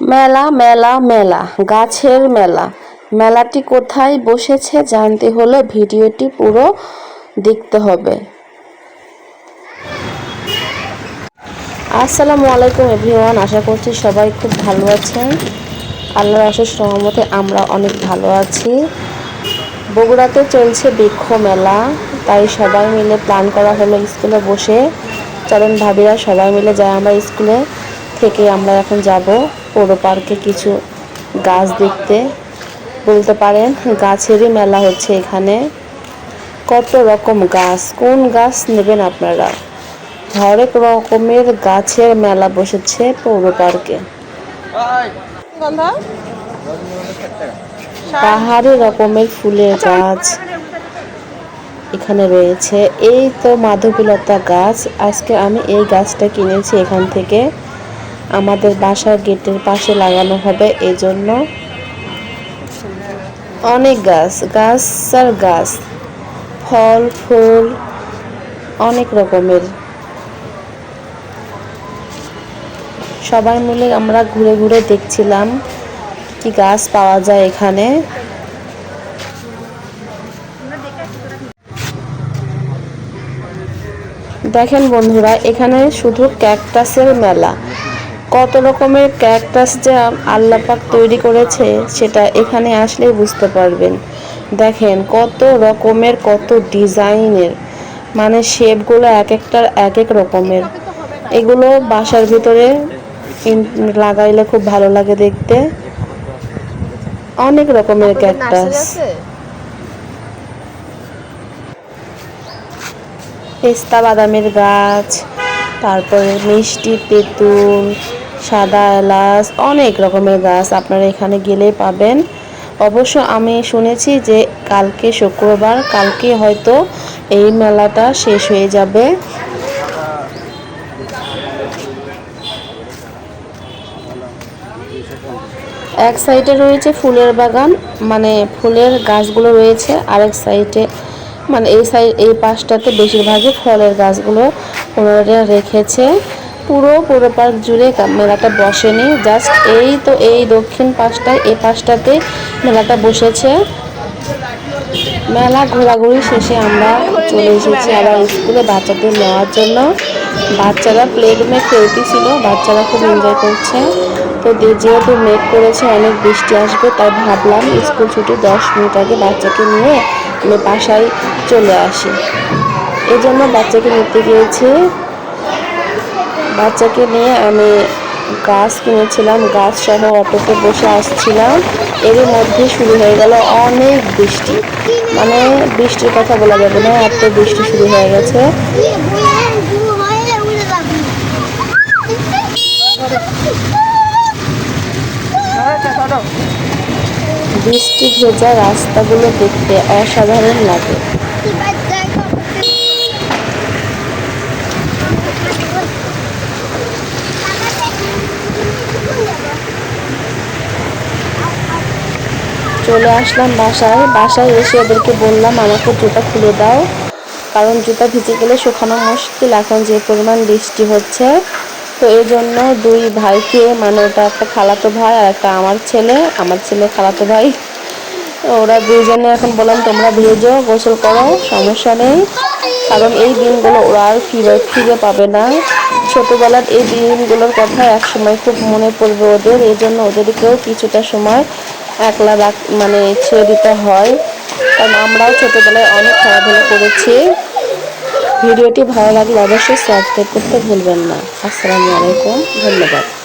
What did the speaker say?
মেলা মেলা মেলা, গাছের মেলা। মেলাটি কোথায় বসেছে জানতে হলে ভিডিওটি পুরো দেখতে হবে। আসসালামু আলাইকুম এভরিওয়ান, আশা করছি সবাই খুব ভালো আছেন। আল্লাহর আশেষ সহমতে আমরা অনেক ভালো আছি। বগুড়াতে চলছে বৃক্ষ মেলা, তাই সবাই মিলে প্ল্যান করা হলো স্কুলে বসে। চলেন ভাবিরা সবাই মিলে যাই আমরা স্কুলে। থেকে আমরা এখন যাব পৌর পার্কে কিছু গাছ দেখতে। বলতে পারেন গাছেরই মেলা হচ্ছে এখানে। কত রকম গাছ, কোন গাছ নেবেন আপনারা? হরেক রকমের গাছের মেলা বসেছে পৌর পার্কে। পাহাড়ি রকমের ফুলের গাছ এখানে রয়েছে। এই তো মাধবীলতা গাছ। আজকে আমি এই গাছটা কিনেছি এখান থেকে। আমাদের বাসার গেটের পাশে লাগানো হবে এই জন্য অনেক গাছ গাছ আর গাছ, ফল, ফুল, অনেক রকমের। সবাই মিলে আমরা ঘুরে ঘুরে দেখছিলাম কি গাছ পাওয়া যায় এখানে। দেখেন বন্ধুরা, এখানে শুধু ক্যাকটাসের মেলা। কত রকমের ক্যাকটাস যে আল্লাপাক তৈরি করেছে সেটা এখানে আসলেই বুঝতে পারবেন। দেখেন কত রকমের কত ডিজাইনের। মানে শেপগুলো এক একটার এক এক রকমের। এগুলো বাসার ভিতরে লাগাইলে খুব ভালো লাগে দেখতে। অনেক রকমের ক্যাকটাস পেস্তা বাদামের গাছ তারপরে মিষ্টি তেঁতুল সাদা এলাচ, অনেক রকমের গাছ আপনারা এখানে গেলে পাবেন। অবশ্য আমি শুনেছি যে কালকে শুক্রবার, কালকে হয়তো এই মেলাটা শেষ হয়ে যাবে। এক সাইডে রয়েছে ফুলের বাগান মানে ফুলের গাছগুলো রয়েছে, আরেক সাইডে মানে এই সাইড এই পাশটাতে বেশিরভাগই ফলের গাছগুলো ওনারা রেখেছে। পুরো পুরো পার্ক জুড়ে মেলাটা বসেনি। জাস্ট এই তো এই দক্ষিণ পাশটায় এই পাশটাতে মেলাটা বসেছে। মেলা ঘোরাঘুরি শেষে আমরা চলে এসেছি আবার স্কুলে বাচ্চাদের নেওয়ার জন্য। বাচ্চারা প্লেগ্রামে খেলতেছিল বাচ্চারা খুব এনজয় করছে। তো যেহেতু মেঘ করেছে, অনেক বৃষ্টি আসবে, তাই ভাবলাম স্কুল ছুটি দশ মিনিট আগে বাচ্চাকে নিয়ে আমি বাসায় চলে আসি। এই জন্য বাচ্চাকে নিতে গিয়েছি। বাচ্চাকে নিয়ে আমি গাছ কিনেছিলাম গাছ সহ অটোতে বসে আসছিলাম। এর মধ্যে শুরু হয়ে গেল অনেক বৃষ্টি। মানে বৃষ্টির কথা বলা যাবে না, এত বৃষ্টি শুরু হয়ে গেছে। বৃষ্টি ভেজা রাস্তাগুলো দেখতে অসাধারণ লাগে। চলে আসলাম বাসায়। বাসায় এসে ওদেরকে বললাম, আমাকে জুতা খুলে দাও। কারণ জুতা ভিজে গেলে শুকানো মুশকিল। এখন যে পরিমাণ বৃষ্টি হচ্ছে, তো এই জন্য দুই ভাইকে মানে ওটা একটা খালাতো ভাই আর একটা আমার ছেলে আমার ছেলে খালাতো ভাই, ওরা দুইজনে এখন বললাম, তোমরা ভেজো, গোসল করো, সমস্যা নেই। কারণ এই দিনগুলো ওরা আর ফিরে ফিরে পাবে না। ছোটোবেলার এই দিনগুলোর কথা একসময় খুব মনে পড়বে ওদের। এই জন্য ওদেরকেও কিছুটা সময় একলা মানে ছেড়ে দিতে হয়। কারণ আমরাও ছোটোবেলায় অনেক খেলাধুলা করেছি। ভিডিওটি ভালো লাগলে অবশ্যই সাবস্ক্রাইব করতে ভুলবেন না। আসসালামু আলাইকুম। ধন্যবাদ।